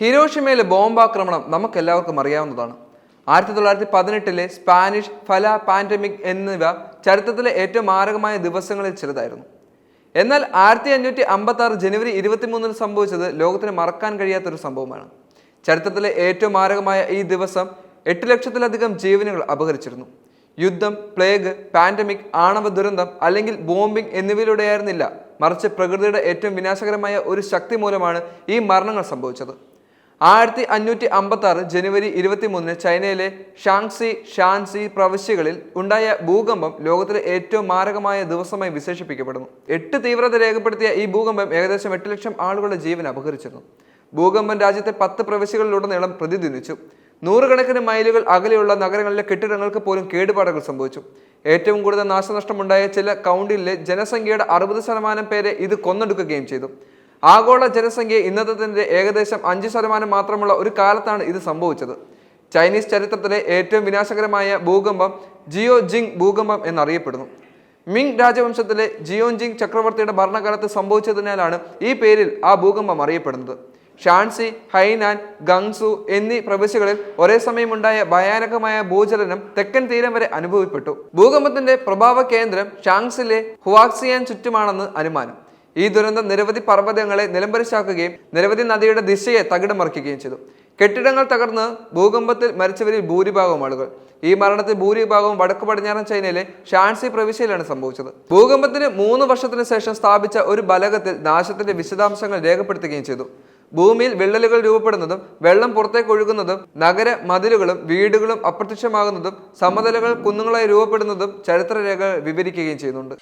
ഹിരോഷിമയിലെ ബോംബാക്രമണം നമുക്കെല്ലാവർക്കും അറിയാവുന്നതാണ്. ആയിരത്തി തൊള്ളായിരത്തി പതിനെട്ടിലെ സ്പാനിഷ് ഫല പാൻഡമിക് എന്നിവ ചരിത്രത്തിലെ ഏറ്റവും മാരകമായ ദിവസങ്ങളിൽ ചിലതായിരുന്നു. എന്നാൽ ആയിരത്തി അഞ്ഞൂറ്റി അമ്പത്തി ആറ് ജനുവരി ഇരുപത്തിമൂന്നിന് സംഭവിച്ചത് ലോകത്തിന് മറക്കാൻ കഴിയാത്തൊരു സംഭവമാണ്. ചരിത്രത്തിലെ ഏറ്റവും മാരകമായ ഈ ദിവസം എട്ട് ലക്ഷത്തിലധികം ജീവനുകൾ അപഹരിച്ചിരുന്നു. യുദ്ധം പ്ലേഗ് പാൻഡമിക് ആണവ ദുരന്തം അല്ലെങ്കിൽ ബോംബിംഗ് എന്നിവയിലൂടെയായിരുന്നില്ല. മറിച്ച് പ്രകൃതിയുടെ ഏറ്റവും വിനാശകരമായ ഒരു ശക്തി മൂലമാണ് ഈ മരണങ്ങൾ സംഭവിച്ചത്. ആയിരത്തി അഞ്ഞൂറ്റി അമ്പത്തി ആറ് ജനുവരി ഇരുപത്തിമൂന്നിന് ചൈനയിലെ ഷാങ്സി ഷാൻസി പ്രവിശ്യകളിൽ ഉണ്ടായ ഭൂകമ്പം ലോകത്തിലെ ഏറ്റവും മാരകമായ ദിവസമായി വിശേഷിപ്പിക്കപ്പെടുന്നു. എട്ട് തീവ്രത രേഖപ്പെടുത്തിയ ഈ ഭൂകമ്പം ഏകദേശം എട്ട് ലക്ഷം ആളുകളുടെ ജീവൻ അപഹരിച്ചിരുന്നു. ഭൂകമ്പം രാജ്യത്തെ പത്ത് പ്രവിശ്യകളിലുടനീളം പ്രതിധ്വനിച്ചു. നൂറുകണക്കിന് മൈലുകൾ അകലെയുള്ള നഗരങ്ങളിലെ കെട്ടിടങ്ങൾക്ക് പോലും കേടുപാടുകൾ സംഭവിച്ചു. ഏറ്റവും കൂടുതൽ നാശനഷ്ടമുണ്ടായ ചില കൗണ്ടിലെ ജനസംഖ്യയുടെ അറുപത് ശതമാനം പേരെ ഇത് കൊന്നെടുക്കുകയും ചെയ്തു. ആഗോള ജനസംഖ്യ ഇന്നത്തെ ഏകദേശം അഞ്ച് ശതമാനം മാത്രമുള്ള ഒരു കാലത്താണ് ഇത് സംഭവിച്ചത്. ചൈനീസ് ചരിത്രത്തിലെ ഏറ്റവും വിനാശകരമായ ഭൂകമ്പം ജിയോ ജിങ് ഭൂകമ്പം എന്നറിയപ്പെടുന്നു. മിങ് രാജവംശത്തിലെ ജിയോൻജിങ് ചക്രവർത്തിയുടെ ഭരണകാലത്ത് സംഭവിച്ചതിനാലാണ് ഈ പേരിൽ ആ ഭൂകമ്പം അറിയപ്പെടുന്നത്. ഷാൻസി ഹൈനാൻ ഗങ്സു എന്നീ പ്രവിശ്യകളിൽ ഒരേ സമയമുണ്ടായ ഭയാനകമായ ഭൂചലനം തെക്കൻ തീരം വരെ അനുഭവപ്പെട്ടു. ഭൂകമ്പത്തിന്റെ പ്രഭാവ കേന്ദ്രം ഷാങ്സിലെ ഹുവാക്സിയാൻ ചുറ്റുമാണെന്ന് അനുമാനം. ഈ ദുരന്തം നിരവധി പർവതങ്ങളെ നിലംപരിശാക്കുകയും നിരവധി നദിയുടെ ദിശയെ തകിടമറിക്കുകയും ചെയ്തു. കെട്ടിടങ്ങൾ തകർന്ന് ഭൂകമ്പത്തിൽ മരിച്ചവരിൽ ഭൂരിഭാഗവും ആളുകൾ. ഈ മരണത്തിൽ ഭൂരിഭാഗവും വടക്ക് പടിഞ്ഞാറൻ ചൈനയിലെ ഷാൻസി പ്രവിശ്യയിലാണ് സംഭവിച്ചത്. ഭൂകമ്പത്തിന് മൂന്ന് വർഷത്തിന് ശേഷം സ്ഥാപിച്ച ഒരു ബലകത്തിൽ നാശത്തിന്റെ വിശദാംശങ്ങൾ രേഖപ്പെടുത്തുകയും ചെയ്തു. ഭൂമിയിൽ വിള്ളലുകൾ രൂപപ്പെടുന്നതും വെള്ളം പുറത്തേക്ക് ഒഴുകുന്നതും നഗര മതിലുകളും വീടുകളും അപ്രത്യക്ഷമാകുന്നതും സമതലകൾ കുന്നുകളായി രൂപപ്പെടുന്നതും ചരിത്രരേഖകൾ വിവരിക്കുകയും ചെയ്യുന്നുണ്ട്.